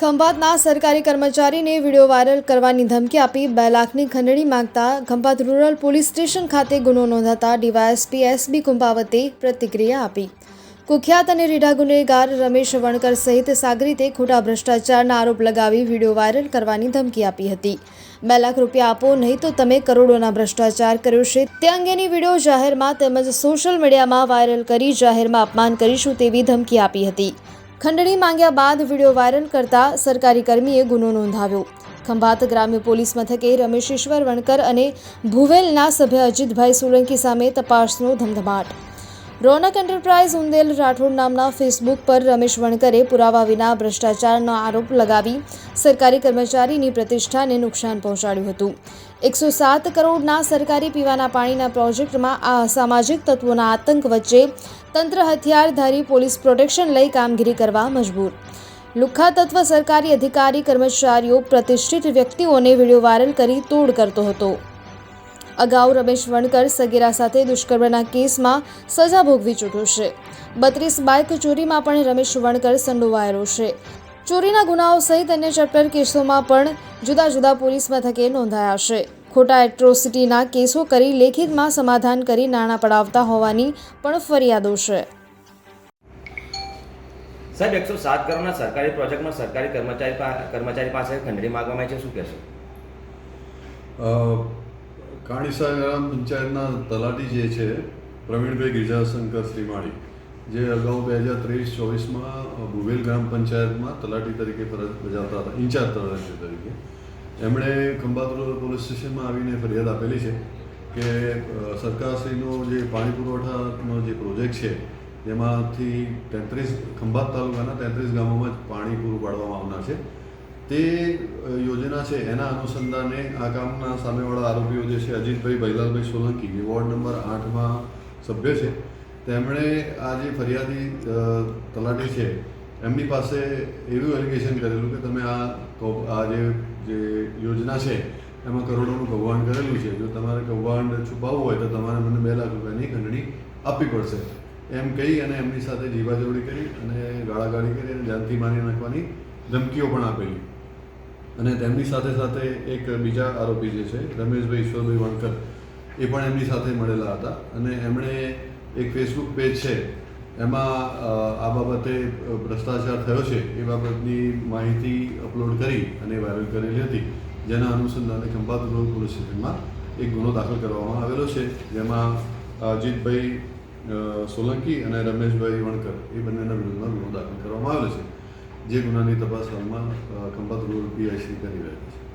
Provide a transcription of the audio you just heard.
ખંભાતના સરકારી કર્મચારીને video viral કરવાની ધમકી આપી બે લાખની ખંડણી માંગતા ખંભાત રૂરલ પોલીસ સ્ટેશન ખાતે ગુનો નોંધાતા ડીવાયએસપી એસબી કુંભાવતે પ્રતિક્રિયા આપી. કુખ્યાત અને રીઢા ગુનેગાર રમેશ વણકર સહિત સાગરીતે ખોટા ભ્રષ્ટાચારના આરોપ લગાવી વીડિયો વાયરલ કરવાની ધમકી આપી હતી. બે લાખ રૂપિયા આપો, નહીં તો તમે કરોડોના ભ્રષ્ટાચાર કર્યો છે. તે અંગેની વીડિયો જાહેરમાં તેમજ સોશિયલ મીડિયામાં વાયરલ કરી જાહેરમાં અપમાન કરીશું તેવી ધમકી આપી હતી. ખંડણી માંગ્યા બાદ વીડિયો વાયરલ કરતા સરકારી કર્મીએ ગુનો નોંધાવ્યો. ખંભાત ગ્રામ્ય પોલીસ મથકે રમેશેશ્વર વણકર અને ભુવેલના સભ્ય અજીતભાઈ સોલંકી સામે તપાસનો ધમધમાટ. રોનક એન્ટરપ્રાઇઝ ઉંદેલ રાઠોડ નામના ફેસબુક પર રમેશ વણકરે પુરાવા વિના ભ્રષ્ટાચારનો આરોપ લગાવી સરકારી કર્મચારીની પ્રતિષ્ઠાને નુકસાન પહોંચાડ્યું હતું. એકસો સાત કરોડના સરકારી પીવાના પાણીના પ્રોજેક્ટમાં આ અસામાજિક તત્વોના આતંક વચ્ચે તંત્ર હથિયારધારી પોલીસ પ્રોટેક્શન લઈ કામગીરી કરવા મજબૂર. લુખ્ખા તત્વ સરકારી અધિકારી કર્મચારીઓ પ્રતિષ્ઠિત વ્યક્તિઓને વીડિયો વાયરલ કરી તોડ કરતો હતો. અગાઉ રમેશ વણકર સગીરા સાથે દુષ્કર્મના કેસમાં સજા ભોગવી ચૂક્યો છે. બત્રીસ બાઇક ચોરીમાં પણ રમેશ વણકર સંડોવાયેલો છે. ચોરીના ગુનાઓ સહિત અન્ય ચેપ્ટર કેસોમાં પણ જુદા જુદા પોલીસ મથકે નોંધાયા છે. ખોટા એટ્રોસિટીના કેસો કરી લેખિતમાં સમાધાન કરી નાણાં પડાવતા હોવાની પણ ફરિયાદો છે. સાહેબ એકસો સાત કરોડના સરકારી પ્રોજેક્ટમાં સરકારી કર્મચારી કર્મચારી પાસે ખંડણી માગવામાં આવી છે. શું કહેશો? કાણીસા ગ્રામ પંચાયતના તલાટી જે છે, પ્રવીણભાઈ ગિરજાશંકર શ્રીમાળી, જે અગાઉ બે હજાર ત્રેવીસ ચોવીસમાં ભુવેલ ગ્રામ પંચાયતમાં તલાટી તરીકે ફરજ બજાવતા હતા, ઇન્ચાર્જ તલાટી તરીકે. એમણે ખંભાત રૂરલ પોલીસ સ્ટેશનમાં આવીને ફરિયાદ આપેલી છે કે સરકારશ્રીનો જે પાણી પુરવઠાનો જે પ્રોજેક્ટ છે તેમાંથી તેત્રીસ, ખંભાત તાલુકાના તેત્રીસ ગામોમાં જ પાણી પૂરું પાડવામાં આવનાર છે. તે યોજના છે, એના અનુસંધાને આ કામના સામેવાળા આરોપીઓ જે છે, અજીતભાઈ ભૈલાલભાઈ સોલંકી, જે વોર્ડ નંબર આઠમાં સભ્ય છે, તેમણે આ જે ફરિયાદી તલાટી છે, એમની પાસે એવું એલિગેશન કરેલું કે તમે આ આ જે જે યોજના છે, એમાં કરોડોનું કૌભાંડ કરેલું છે, જો તમારે કૌભાંડ છુપાવવું હોય તો તમારે મને બે લાખ રૂપિયાની ખંડણી આપવી પડશે. એમ કહી અને એમની સાથે જીવાજોડી કરી અને ગાળાગાળી કરી અને જાનથી મારી નાખવાની ધમકીઓ પણ આપેલી. અને તેમની સાથે સાથે એક બીજા આરોપી જે છે, રમેશભાઈ ઈશ્વરભાઈ વણકર, એ પણ એમની સાથે મળેલા હતા. અને એમણે એક ફેસબુક પેજ છે, એમાં આ બાબતે ભ્રષ્ટાચાર થયો છે, એ બાબતની માહિતી અપલોડ કરી અને વાયરલ કરેલી હતી. જેના અનુસંધાને ખંભાત રોડ પોલીસ સ્ટેશનમાં એક ગુનો દાખલ કરવામાં આવેલો છે, જેમાં અજીતભાઈ સોલંકી અને રમેશભાઈ વણકર, એ બંનેના વિરુદ્ધમાં ગુનો દાખલ કરવામાં આવેલો છે. જે ગુનાની તપાસ હાલમાં ખંભાત રૂરલ પીઆઈસી કરી રહ્યા છે.